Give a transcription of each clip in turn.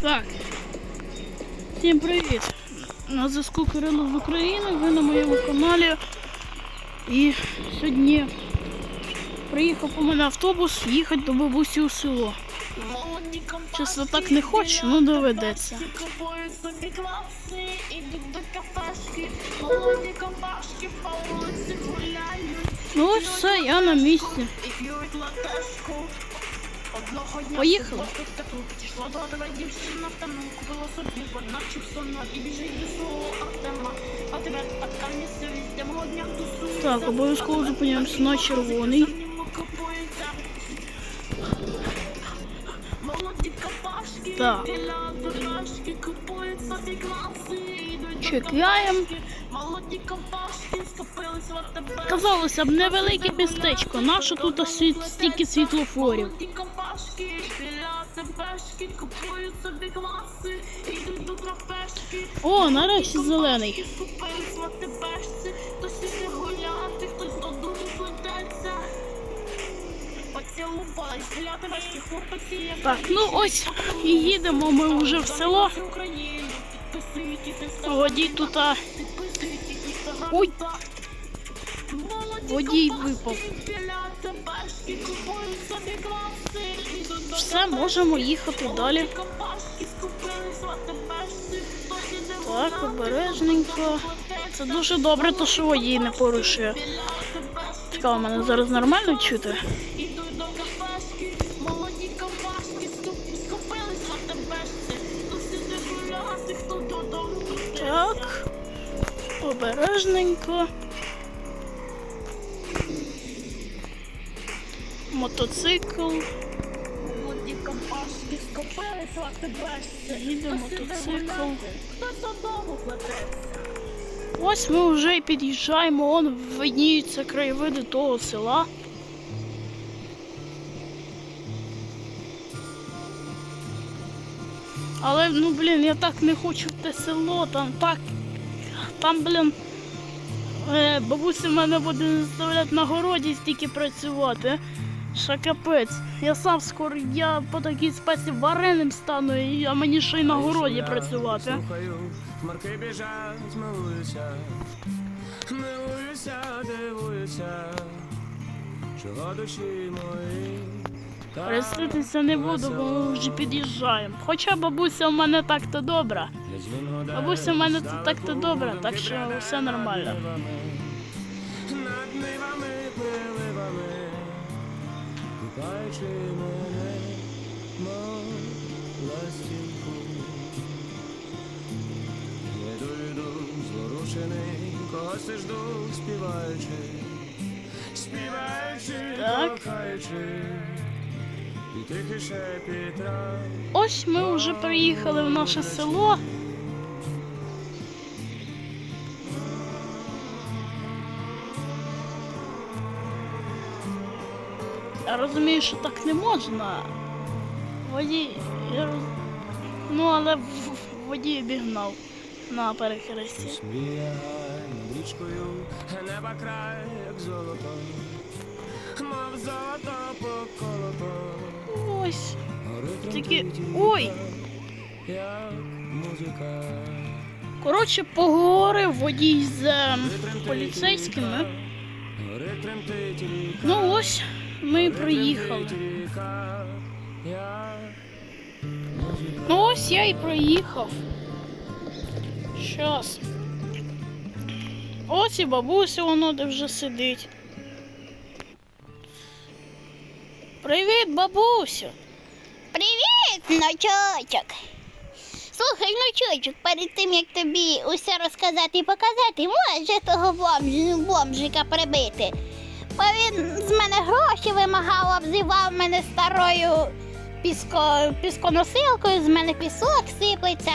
Так. Всім привіт! На зв'язку Кирило з України, ви на моєму каналі. І сьогодні приїхав по мене автобус їхати до бабусі у село. Чесно, так не хочу, ну доведеться. Купують собі класи, ідуть до кафешки, молоді компашки по вулиці гуляють, Ну ось все, я на місці. Поїхали. тут таку пішла до тебе дівчина в темну, купила собі одна чіпсона і біжить до свого Артема. А тепер така місцевість, де мого дня тусується. Так, обов'язково зупиняємося на червоний. Молоді компашки, Так. біля дорожки, купують собі класи, Чекаємо. Молоді компашки скопились в АТБ. Казалося б, невелике містечко. Нащо тут світ, стільки світлофорів? Молоді компашки біля АТБшки купують собі класи, ідуть до кафешки. О, нарешті зелений. Скупились в АТБшці, хтось іде гуляти, хтось додому плететься. Так, ну ось і їдемо ми вже в село. Водій тут а. Ой. Водій випав. біля АТБшки купують собі класи, ідуть до Все, можемо їхати далі. Так, обережненько. Це дуже добре, то що водій не порушує. Цікаво, мене зараз нормально чути? Так. Обережненько. Мотоцикл. Молоді компашки скупились в АТБшці, Їде хтось іде мотоцикл. додому плететься. Ось ми вже і під'їжджаємо, он видніються краєвиди того села. Але ну блін, я так не хочу в те село, там так. Там, блін, е, бабуся мене буде заставляти на городі стільки працювати. Що капець. Я сам скоро я по такій спеці вареним стану, і- а мені ще й на городі працювати. Слухаю, хмарки біжать, милуюся, милуюся, дивуюся, чого душі мої. так Хреститися не буду, бо ми вже під'їжджаємо. Хоча бабуся в мене так-то добра. Бабуся в мене так-то добра, так що все нормально. Купаючи мене, мов ластівку. Йду, йду, зворушений, і жду, співаючи, співаючи, Так. кохаючи, і тихий шепіт трав. Ось ми вже приїхали в наше село. Розумію, що так не можна. Водій. Ну, але в- водій обігнав на перехресті. Смія річкою, неба край, як золото, мов золото поколото, Ось. Тільки. Ой! як музика. Коротше, поговорив водій з ем, поліцейськими. Ну ось ми як Ну ось я і проїхав. Щас. Ось і бабуся воно де вже сидить. Привіт, бабусю! Привіт, внучочок. Слухай, внучочок, перед тим як тобі усе розказати і показати, може того бомж, бомжика прибити. Бо він з мене гроші вимагав, обзивав мене старою піско, пісконосилкою, з мене пісок сиплеться.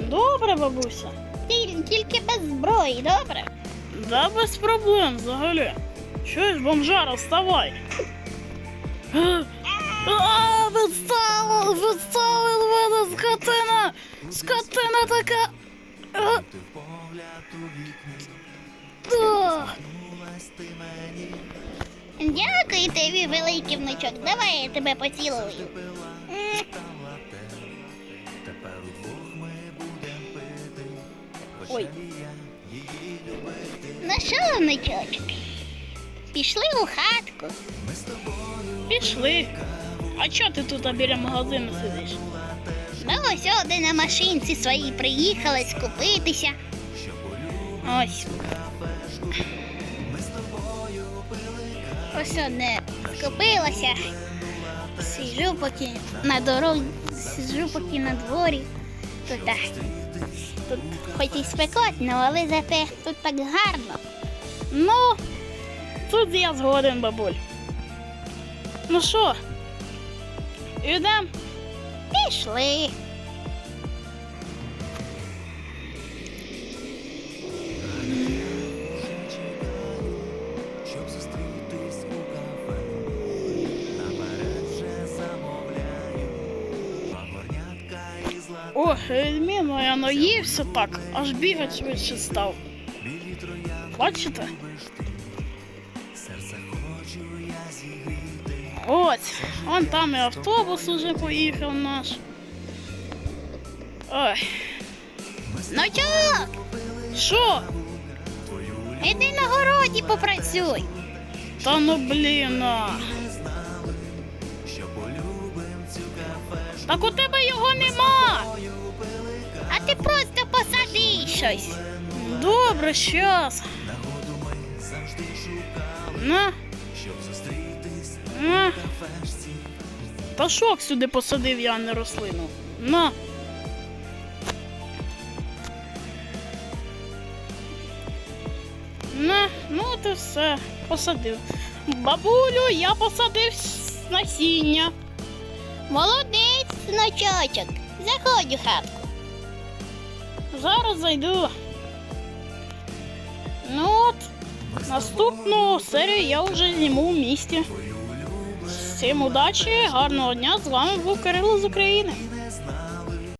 Добре, бабуся. Тіль- Тільки без зброї, добре? Да без проблем взагалі. Чуєш, бомжара, вставай. Відставили, відставили мене скотина! Скотина така. Дякую тобі, великий внучок. Давай я тебе поцілую. М. Ой, Ну що, внучочок? Пішли у хатку. пішли. А чого ти тут біля магазину сидиш? Ну ось один на машинці своїй приїхали скупитися. Ось. Ось одне скупилася. Сиджу поки на дорозі, сиджу поки на дворі. Тут, так, тут хоч і спекотно, але зате тут так гарно. Ну, тут я згоден, бабуль. Ну що, ідем? Пішли. щоб зустрітись у кафе. Наперед вже замовляю. Два горнятка і злата О, відмінно, я наївся так, аж бігати швидше став. Бачите? Серце хочу я зігріти. Ось, вон там і автобус уже поїхав наш. Ой, Ну Внучок, що? іди на городі попрацюй. Та ну блін. а. Так у тебе його нема. А ти просто посади щось. Добре, щас. На, щоб зустрітись в кафешці. Пашок сюди посадив я а не рослину. На. На, ну от і все. Посадив. Бабулю, я посадив насіння. Молодець, внучочок. Заходь у хатку. Зараз зайду. Ну от, наступну серію я вже зніму в місті. Всім удачі, гарного дня! З вами був Кирило з України.